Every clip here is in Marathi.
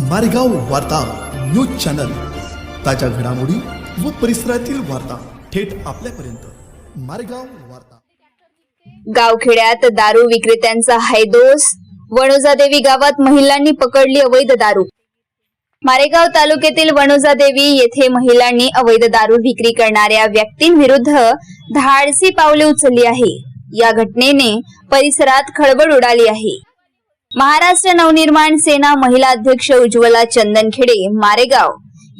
मारेगाव वार्ता न्यूज चॅनल. ताज्या घडामोडी व परिसरातील वार्ता थेट आपल्यापर्यंत. मारेगाव वार्ता. गावखेड्यात दारू विक्रेत्यांचा हैदोस वणोजादेवी गावात महिलांनी पकडली अवैध दारू. मारेगाव तालुक्यातील वणोजादेवी येथे महिलांनी अवैध दारू विक्री करणाऱ्या व्यक्तींविरुद्ध धाडसी पावले उचलली आहे. या घटनेने परिसरात खळबळ उडाली आहे. महाराष्ट्र नवनिर्माण सेना महिला अध्यक्ष उज्ज्वला चंदनखेडे मारेगाव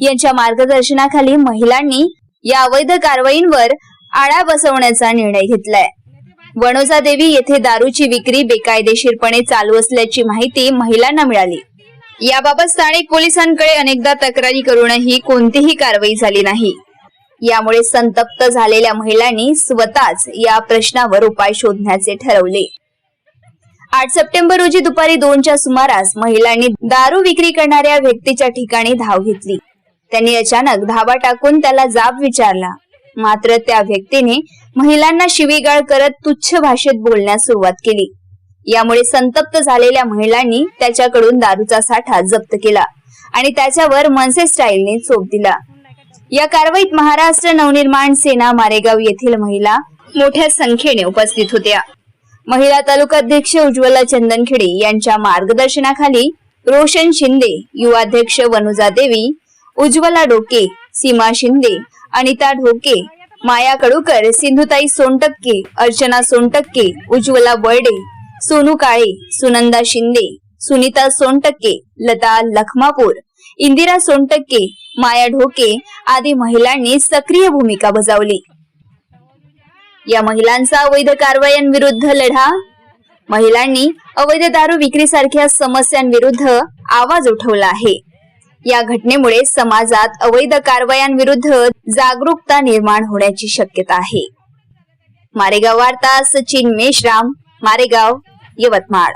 यांच्या मार्गदर्शनाखाली महिलांनी या अवैध कारवाईंवर आळा बसवण्याचा निर्णय घेतलाय. वणोजा देवी येथे दारूची विक्री बेकायदेशीरपणे चालू असल्याची माहिती महिलांना मिळाली. याबाबत स्थानिक पोलिसांकडे अनेकदा तक्रारी करूनही कोणतीही कारवाई झाली नाही. यामुळे संतप्त झालेल्या महिलांनी स्वतःच या प्रश्नावर उपाय शोधण्याचे ठरवले. आठ सप्टेंबर रोजी दुपारी दोनच्या सुमारास महिलांनी दारू विक्री करणाऱ्या व्यक्तीच्या ठिकाणी धाव घेतली. त्यांनी अचानक धावा टाकून त्याला जाब विचारला. मात्र त्या व्यक्तीने महिलांना शिवीगाळ करत तुच्छ भाषेत बोलण्यास सुरुवात केली. यामुळे संतप्त झालेल्या महिलांनी त्याच्याकडून दारूचा साठा जप्त केला आणि त्याच्यावर मनसे स्टाईलने चोप दिला. या कारवाईत महाराष्ट्र नवनिर्माण सेना मारेगाव येथील महिला मोठ्या संख्येने उपस्थित होत्या. महिला तालुकाध्यक्ष उज्ज्वला चंदनखेडे यांच्या मार्गदर्शनाखाली रोशन शिंदे युवाध्यक्ष वनुजा देवी उज्ज्वला डोके सीमा शिंदे अनिता ढोके माया कडूकर सिंधुताई सोनटक्के अर्चना सोनटक्के उज्ज्वला बर्डे सोनू काळे सुनंदा शिंदे सुनीता सोनटक्के लता लखमापूर इंदिरा सोनटक्के माया ढोके आदी महिलांनी सक्रिय भूमिका बजावली. या महिलांचा अवैध कारवायांविरुद्ध लढा. महिलांनी अवैध दारू विक्रीसारख्या समस्यांविरुद्ध आवाज उठवला आहे. या घटनेमुळे समाजात अवैध कारवायांविरुद्ध जागरूकता निर्माण होण्याची शक्यता आहे. मारेगाव वार्ता सचिन मेश्राम मारेगाव यवतमाळ.